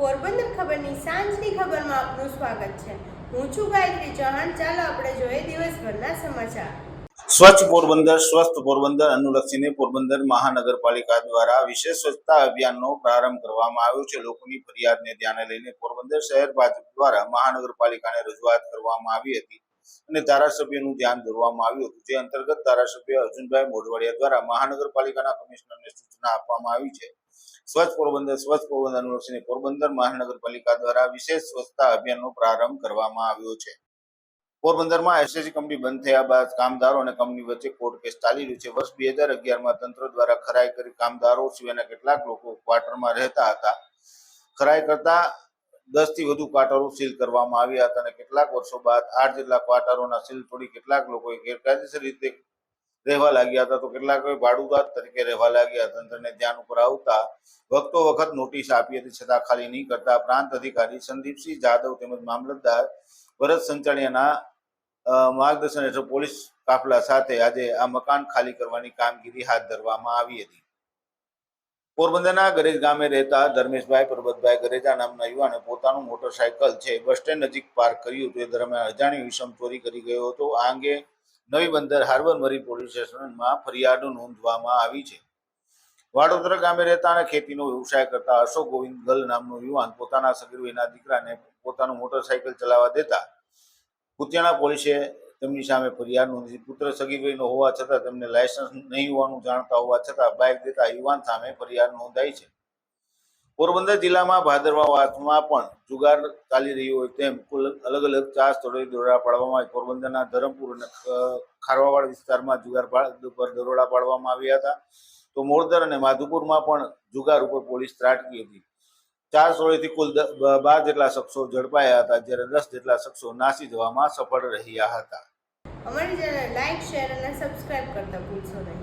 પોરબંદર ખબરની સાંજની ખબરમાં આપનું સ્વાગત છે. હું છું ગાયત્રી ચૌહાણ. ચાલો આપણે જોઈએ દિવસભરના સમાચાર. સ્વચ્છ પોરબંદર, સ્વસ્થ પોરબંદર અનુલક્ષીને પોરબંદર મહાનગરપાલિકા દ્વારા વિશેષ સ્વચ્છતા અભિયાનનો પ્રારંભ કરવામાં આવ્યો છે. લોકોની ફરિયાદને ધ્યાને લઈને પોરબંદર શહેર ભાજપ દ્વારા મહાનગરપાલિકાને રજૂઆત કરવામાં આવી હતી અને ધારાસભ્યનું ધ્યાન દોરવામાં આવ્યું હતું, જે અંતર્ગત ધારાસભ્ય અર્જુનભાઈ મોઢવાડિયા દ્વારા મહાનગરપાલિકાના કમિશનરને સૂચના આપવામાં આવી છે. સ્વચ્છ પોરબંદર સ્વચ્છ પોરબંદર અનુલક્ષીને પોરબંદર મહાનગરપાલિકા દ્વારા વિશેષ સ્વચ્છતા અભિયાનનો પ્રારંભ કરવામાં આવ્યો છે. પોરબંદરમાં એસએસસી કંપની બંધ થયા બાદ કામદારો અને કંપની વચ્ચે કોર્ટ કેસ ચાલી રહ્યું છે. વર્ષ બે હજાર અગિયારમાં તંત્ર દ્વારા ખરાઈ કરી કામદારો સિવાયના કેટલાક લોકો ક્વાર્ટરમાં રહેતા હતા. ખરાઈ કરતા દસથી વધુ ક્વાર્ટરો સીલ કરવામાં આવ્યા હતા અને કેટલાક વર્ષો બાદ આઠ જેટલા ક્વાર્ટરોના સીલ તોડી કેટલાક લોકોએ ગેરકાયદેસર રીતે રહેવા લાગ્યા હતા. તો કેટલાક ભાડુદાર તરીકે રહેવા લાગ્યા તંત્રને ધ્યાન ઉપર આવતા વખતો વખત નોટિસ આપી હતી. છતાં ખાલી નહીં કરતા પ્રાંત અધિકારી સંદીપસિંહ જાદવ તેમજ મામલતદાર ભરત સંચાણિયાના માર્ગદર્શન હેઠળ પોલીસ કાફલા સાથે આજે આ મકાન ખાલી કરવાની કામગીરી હાથ ધરવામાં આવી હતી. પોરબંદરના ગરેજ ગામે રહેતા ધર્મેશભાઈ, પરબતભાઈ ગરેજા નામના યુવાને પોતાનું મોટરસાયકલ છે બસ સ્ટેન્ડ નજીક પાર્ક કર્યું તે દરમિયાન અજાણ્યો વિષમ ચોરી કરી ગયો હતો. આ અંગે નવી બંદર હાર્બર મરી પોલીસ સ્ટેશનમાં ફરિયાદ નોંધવામાં આવી છે. વાડોદરા ગામે રહેતા અને ખેતીનો વ્યવસાય કરતા અશોક ગોવિંદ ગલ નામનો યુવાન પોતાના સગીર વયના દીકરાને પોતાનું મોટરસાયકલ ચલાવવા દેતા કુતિયાણા પોલીસે તેમની સામે ફરિયાદ નોંધી. પુત્ર સગીરવેનો હોવા છતાં તેમને લાયસન્સ નહીં હોવાનું જાણતા હોવા છતાં બાઇક દેતા યુવાન સામે ફરિયાદ નોંધાઈ છે. પોરબંદર જિલ્લામાં ભાદરવા વાસમાં પણ જુગાર ચાલી રહ્યો હોય તેમ કુલ અલગ અલગ ચાર સ્થળોએ દરોડા પાડવામાં પોરબંદરના ધરમપુર અને ખારવાવાડ વિસ્તારમાં જુગાર પર દરોડા પાડવામાં આવ્યા હતા. તો મોરદર અને માધુપુરમાં પણ જુગાર ઉપર પોલીસ ત્રાટકી હતી. ચાર સ્થળોએથી કુલ બાર જેટલા શખ્સો ઝડપાયા હતા, જ્યારે દસ જેટલા શખ્સો નાસી જવામાં સફળ રહ્યા હતા. અમારી લાઈક, શેર અને સબસ્ક્રાઇબ કરતા ભૂલશો નહીં.